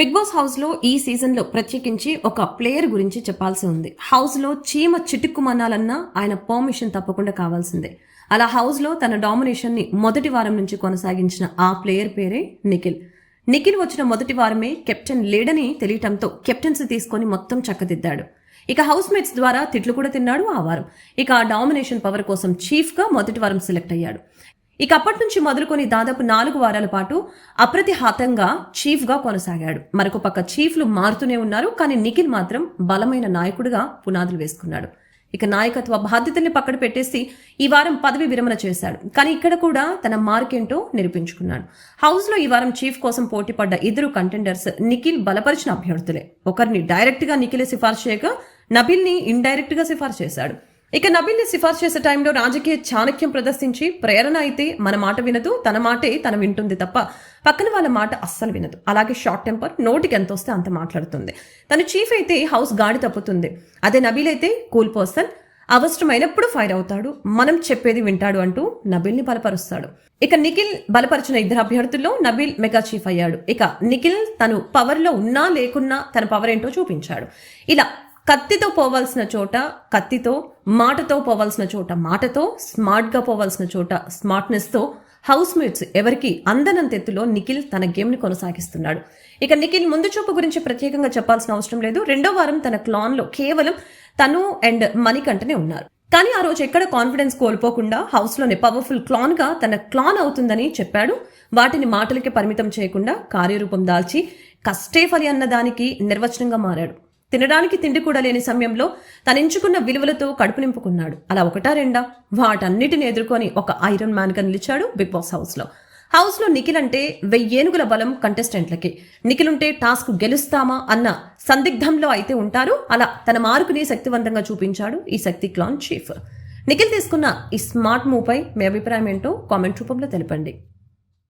Big boss హౌస్లో ఈ సీజన్లో ప్రత్యేకించి ఒక ప్లేయర్ గురించి చెప్పాల్సి ఉంది. హౌస్లో చీమ చిటుక్కుమనాలన్నా ఆయన పర్మిషన్ తప్పకుండా కావాల్సిందే. అలా హౌస్లో తన డామినేషన్ని మొదటి వారం నుంచి కొనసాగించిన ఆ ప్లేయర్ పేరే నిఖిల్. నిఖిల్ వచ్చిన మొదటి వారమే కెప్టెన్ లేడని తెలియటంతో కెప్టెన్సీ తీసుకొని మొత్తం చక్కదిద్దాడు. ఇక హౌస్ మేట్స్ ద్వారా తిట్లు కూడా తిన్నాడు ఆ వారం. ఇక ఆ డామినేషన్ పవర్ కోసం చీఫ్గా మొదటి వారం సెలెక్ట్ అయ్యాడు. ఇక అప్పటి నుంచి మొదలుకొని దాదాపు నాలుగు వారాల పాటు అప్రతిహాతంగా చీఫ్గా కొనసాగాడు. మరొక పక్క చీఫ్లు మారుతూనే ఉన్నారు కానీ నిఖిల్ మాత్రం బలమైన నాయకుడిగా పునాదులు వేసుకున్నాడు. ఇక నాయకత్వ బాధ్యతల్ని పక్కన పెట్టేసి ఈ వారం పదవి విరమణ చేశాడు. కానీ ఇక్కడ కూడా తన మార్కేంటో నిరూపించుకున్నాడు. హౌస్లో ఈ వారం చీఫ్ కోసం పోటీ పడ్డ ఇద్దరు కంటెండర్స్ నిఖిల్ బలపరిచిన అభ్యర్థులే. ఒకరిని డైరెక్ట్గా నిఖిలే సిఫార్సు చేయగా నబిల్ని ఇండైరెక్ట్గా సిఫార్సు చేశాడు. ఇక నబిల్ని సిఫార్సు చేసే టైంలో రాజకీయ చాణక్యం ప్రదర్శించి ప్రేరణ అయితే మన మాట వినదు తన మాటే తన వింటుంది తప్ప పక్కన వాళ్ళ మాట అస్సలు వినదు. అలాగే షార్ట్ టెంపర్ నోటికి ఎంత వస్తే అంత మాట్లాడుతుంది. తను చీఫ్ అయితే హౌస్ గాడి తప్పుతుంది. అదే నబీల్ అయితే కూల్ పర్సన్ అవసరమైనప్పుడు ఫైర్ అవుతాడు మనం చెప్పేది వింటాడు అంటూ నబిల్ని బలపరుస్తాడు. ఇక నిఖిల్ బలపరిచిన ఇద్దరు అభ్యర్థుల్లో నబిల్ మెగా చీఫ్ అయ్యాడు. ఇక నిఖిల్ తను పవర్లో ఉన్నా లేకున్నా తన పవర్ ఏంటో చూపించాడు. ఇలా కత్తితో పోవాల్సిన చోట కత్తితో మాటతో పోవాల్సిన చోట మాటతో స్మార్ట్గా పోవాల్సిన చోట స్మార్ట్నెస్తో హౌస్ మేట్స్ ఎవరికి అందనంతెత్తులో నిఖిల్ తన గేమ్ని కొనసాగిస్తున్నాడు. ఇక నిఖిల్ ముందు చూపు గురించి ప్రత్యేకంగా చెప్పాల్సిన అవసరం లేదు. రెండో వారం తన క్లాన్లో కేవలం తను అండ్ మణికంఠనే ఉన్నారు. కానీ ఆ రోజు ఎక్కడ కాన్ఫిడెన్స్ కోల్పోకుండా హౌస్లోనే పవర్ఫుల్ క్లాన్గా తన క్లాన్ అవుతుందని చెప్పాడు. వాటిని మాటలకి పరిమితం చేయకుండా కార్యరూపం దాల్చి కష్టే ఫలి అన్నదానికి నిర్వచనంగా మారాడు. తినడానికి తిండి కూడా లేని సమయంలో తను ఎంచుకున్న విలువలతో కడుపు నింపుకున్నాడు. అలా ఒకటా రెండా? వాటన్నిటిని ఎదుర్కొని ఒక ఐరన్ మ్యాన్గా నిలిచాడు బిగ్ బాస్ హౌస్లో హౌస్లో నిఖిల్ అంటే వెయ్యేనుగుల బలం కంటెస్టెంట్లకి. నిఖిల్ ఉంటే టాస్క్ గెలుస్తామా అన్న సందిగ్ధంలో అయితే ఉంటారు. అలా తన మార్కుని శక్తివంతంగా చూపించాడు ఈ శక్తి క్లాన్ చీఫ్. నిఖిల్ తీసుకున్న ఈ స్మార్ట్ మూవ్పై మీ అభిప్రాయం ఏంటో కామెంట్ రూపంలో తెలపండి.